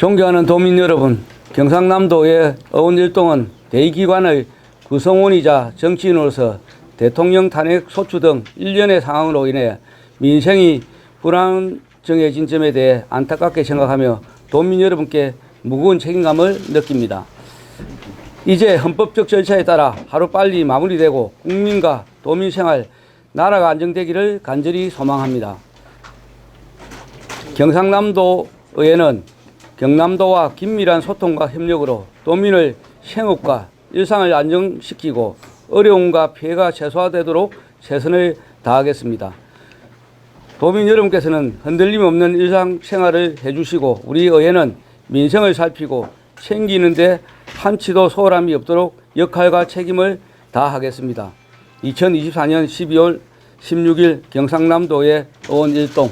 존경하는 도민 여러분, 경상남도의 어원일동은 대의기관의 구성원이자 정치인으로서 대통령 탄핵 소추 등 일련의 상황으로 인해 민생이 불안정해진 점에 대해 안타깝게 생각하며 도민 여러분께 무거운 책임감을 느낍니다. 이제 헌법적 절차에 따라 하루빨리 마무리되고 국민과 도민 생활, 나라가 안정되기를 간절히 소망합니다. 경상남도의회는 경남도와 긴밀한 소통과 협력으로 도민의 생업과 일상을 안정시키고 어려움과 피해가 최소화되도록 최선을 다하겠습니다. 도민 여러분께서는 흔들림 없는 일상생활을 해주시고 우리 의회는 민생을 살피고 챙기는데 한치도 소홀함이 없도록 역할과 책임을 다하겠습니다. 2024년 12월 16일 경상남도의 의원 일동